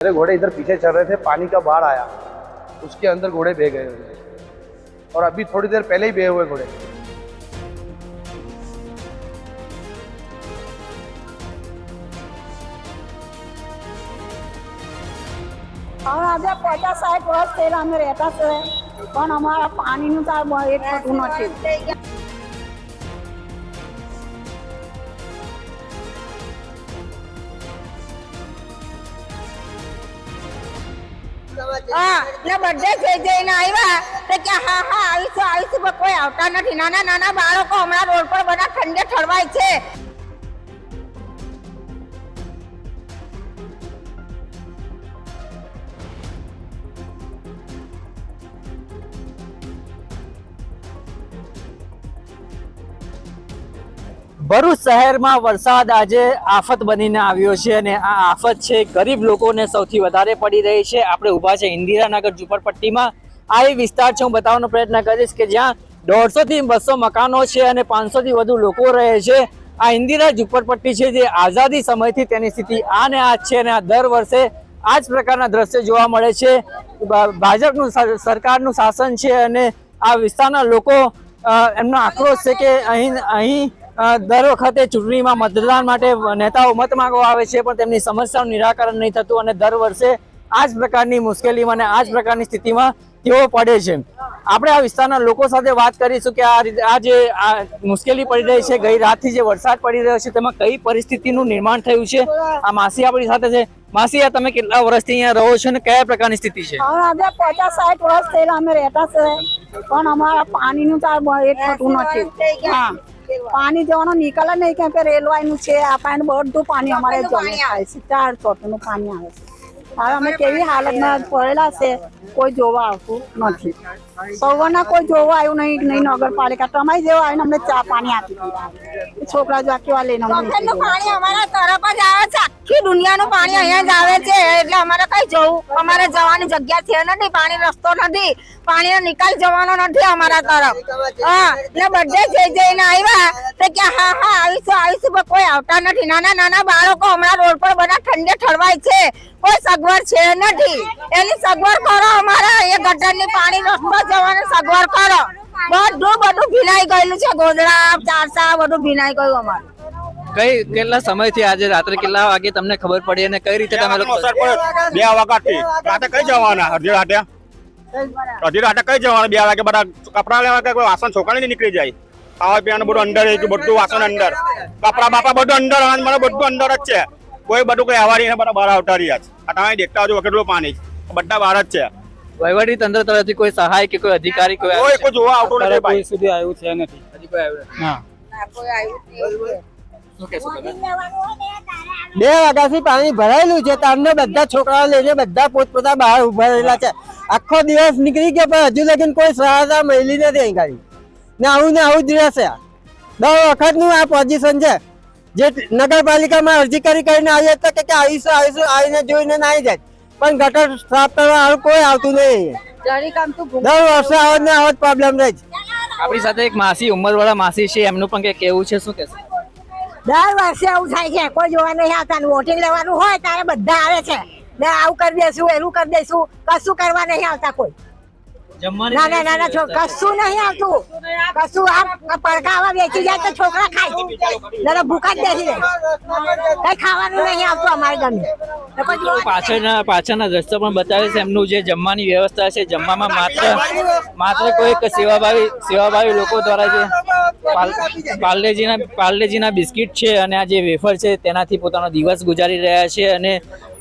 मेरे घोड़े इधर पीछे चल रहे थे पानी का बाढ़ आया उसके अंदर घोड़े बह गए हुए और अभी थोड़ी देर पहले ही बहे हुए घोड़े હવે આજે પચાસ સાઠ વર્ષ થયેલા અમે રહેતા છે પણ અમારા પાણીનું તો આ એ થતું નથી હા, ને બધે જઈ જઈને આવ્યા તો કે હા હા આવીશું આવીશું પણ કોઈ આવતા નથી. નાના નાના બાળકો હમણાં રોડ પર બધા ઠંડે ઠરવાય છે. ભરૂચ શહેરમાં વરસાદ આજે આફત બનીને આવ્યો છે અને આ આફત છે ગરીબ લોકોને સૌથી વધારે પડી રહી છે. આપણે ઊભા છે ઇન્દિરાનગર ઝુંપડપટ્ટીમાં. આ એ વિસ્તાર છે, હું બતાવવાનો પ્રયત્ન કરીશ કે જ્યાં દોઢસોથી બસો મકાનો છે અને પાંચસોથી વધુ લોકો રહે છે. આ ઇન્દિરા ઝુંપડપટ્ટી છે જે આઝાદી સમયથી તેની સ્થિતિ આ ને આ છે અને આ દર વર્ષે આ જ પ્રકારના દ્રશ્ય જોવા મળે છે. ભાજપનું સરકારનું શાસન છે અને આ વિસ્તારના લોકો એમનો આક્રોશ છે કે અહીં અહીં દર વખતે ચૂંટણીમાં મતદાન માટે નેતાઓ મત માંગવા આવે છે પણ તેમની સમસ્યાનું નિરાકરણ નહીં થતું અને દર વર્ષે આ જ પ્રકારની મુશ્કેલીમાં અને આ જ પ્રકારની સ્થિતિમાં તેઓ પડે છે. આપણે આ વિસ્તારના લોકો સાથે વાત કરીશું કે આ રીતે આ જે આ મુશ્કેલી પડી રહી છે ગઈ રાતથી જે વરસાદ પડી રહ્યો છે તેમાં કઈ પરિસ્થિતિનું નિર્માણ થયું છે? આ માસી આપણી સાથે છે. માસી આ તમે કેટલા વર્ષથી અહીંયા રહો છો અને કયા પ્રકારની સ્થિતિ છે? પચાસ સાઠ વર્ષ થયેલા અમે રહેતા છે પણ અમારા પાણીનું તો એ થતું નથી. હા. પાણી જવાનો નિકાલ જ નહીં કેમ કે રેલવાયનું છે આ પાણી બધું પાણી અમારે જમે થાય છે ચાર ચોટનું પાણી આવે છે. હવે અમે કેવી હાલતમાં પડેલા છે કોઈ જોવા આવતું નથી. સૌના કોઈ જોવા આવ્યું નહીં નહીં નગરપાલિકા. તમારી જેવા આવીને અમને ચા પાણી આપી દીધા. છોકરા જો કેવા લઈને પાણી અમારા તરફ જ આવે છે. આખી દુનિયાનું પાણી અહીંયા જ આવે છે. એટલે અમારે કઈ જવું? અમારે જવાની જગ્યા છે નથી. પાણી રસ્તો નથી. પાણીનો નિકાલ જવાનો નથી અમારા તરફ. હા ને બધે જઈ જઈને આવ્યા. તો કે હા હા આવીશું આવીશું પણ કોઈ આવતા નથી. નાના નાના બાળકો હમણાં રોડ પર ઠરવાય છે. કોઈ સગવડ છે નથી. એની સગવડ કરો અમારા. એ ગટરની પાણી રસ્તો જવાની સગવડ કરો. બધું બધું ભીનાઈ ગયેલું છે. ગોદડા ચારસા બધું ભીનાઈ ગયું અમારું. કઈ કેટલા સમયથી આજે રાત્રે કેટલા વાગે તમને ખબર પડી અને કઈ રીતે તમે લોકો બે વાગ્યાથી. રાતે કઈ જવાના? અડધી રાતે? અડધી રાતે કઈ જવાના? બે વાગે બધા કપડા લેવા કે વાસણ છોકરાની નીકળી જાય. ખાવા પીવાનું બધું અંદર બધું વાસણ અંદર. કપડા બાપા બધું અંદર મને બધું અંદર જ છે. કોઈ બધું કોઈ આવવાની બધા બહાર આવતા રહ્યા છે. આ તમે દેખતા હજો કેટલું પાણી બધા બહાર જ છે. વહીવટી તંત્ર તરફથી કોઈ સહાય કે કોઈ અધિકારી કોઈ કોઈ કોઈ જોવા આવતો નથી ભાઈ. સુધી આવ્યું છે નથી. હજી કોઈ આવ્યું નથી. હા. કોઈ આવ્યું? બે વાગ્યાથી પાણી ભરાયેલું છે. તારને બધા છોકરાઓ લઈને બધા પોતપોતા બહાર ઊભા રહેલા છે. આખો દિવસ નીકળી ગયો પણ હજુ લગીન કોઈ સહાયતા મળી નથી અહીં ગાડી ને આવું ને આવું જ રહેશે. દર વખતનું આ પોઝિશન છે. જે નગરપાલિકામાં અરજી કરી કરીને આવી હતા કે આવીશું આવીશું આવીને જોઈને ના આવી જાય. પણ ગટર સાફ કરવા કોઈ આવતું નહીં દર વર્ષે આવત ને આવત પ્રોબ્લેમ રહે છે આપણી સાથે એક માસી ઉંમરવાળા માસી છે એમનું પણ કે કેવું છે શું કહેશો? દર વર્ષે આવું થાય છે. કોઈ જોવા નહીં આવતા. વોટિંગ લેવાનું હોય ત્યારે બધા આવે છે. ને આવું કરી દેશું એનું કરી દઈશું કશું કરવા નહીં આવતા કોઈ. ના ના ના ના કશું નહીં આવતું. કશું આમ પડકાવા વેચી જાય તો છોકરા ખાય. ના ના ભૂખા જ બેસી રહે કઈ ખાવાનું નહીં આવતું અમારે ગમે પાછળના પાછળના દ્રશ્યો પણ બતાવે છે. એમનું જે જમવાની વ્યવસ્થા છે જમવામાં માત્ર માત્ર કોઈ સેવાભાવી સેવાભાવી લોકો દ્વારા જે પાલ- પાર્લેજીના પાર્લેજીના બિસ્કિટ છે અને આ જે વેફર છે તેનાથી પોતાનો દિવસ ગુજારી રહ્યા છે અને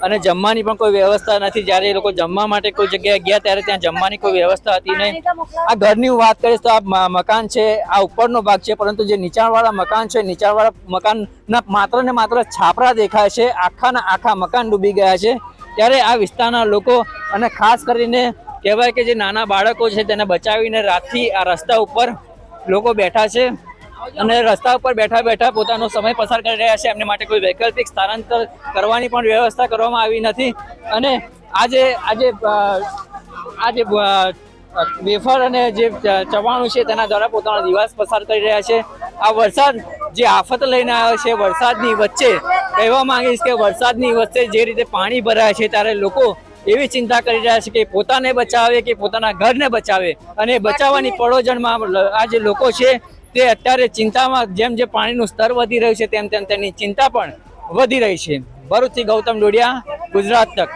અને જમવાની પણ કોઈ વ્યવસ્થા નથી. જ્યારે એ લોકો જમવા માટે કોઈ જગ્યાએ ગયા ત્યારે ત્યાં જમવાની કોઈ વ્યવસ્થા હતી નહીં. આ ઘરની વાત કરીશ તો આ મકાન છે આ ઉપરનો ભાગ છે પરંતુ જે નીચાણવાળા મકાન છે નીચાણવાળા મકાનના માત્ર ને માત્ર છાપરા દેખાય છે. આખાના આખા મકાન ડૂબી ગયા છે. ત્યારે આ વિસ્તારના લોકો અને ખાસ કરીને કહેવાય કે જે નાના બાળકો છે તેને બચાવીને રાતથી આ રસ્તા ઉપર લોકો બેઠા છે અને રસ્તા ઉપર બેઠા બેઠા પોતાનો સમય પસાર કરી રહ્યા છે. એમને માટે કોઈ વૈકલ્પિક સ્થળાંતર કરવાની પણ વ્યવસ્થા કરવામાં આવી નથી. અને આજે આજે આજે વેફર અને જે ચવાણું છે તેના દ્વારા પોતાનો દિવસ પસાર કરી રહ્યા છે. આ વરસાદ જે આફત લઈને આવ્યો છે, વરસાદની વચ્ચે કહેવા માંગીશ કે વરસાદની વચ્ચે જે રીતે પાણી ભરાય છે, ત્યારે લોકો એવી ચિંતા કરી રહ્યા છે કે પોતાને બચાવે કે પોતાના ઘરને બચાવે. અને બચાવવાની પડોજણમાં આ જે લોકો છે તે અત્યારે ચિંતામાં જેમ જેમ પાણીનું સ્તર વધી રહ્યું છે તેમ તેમ તેની ચિંતા પણ વધી રહી છે. ભરૂચથી ગૌતમ ડોડિયા ગુજરાત તક.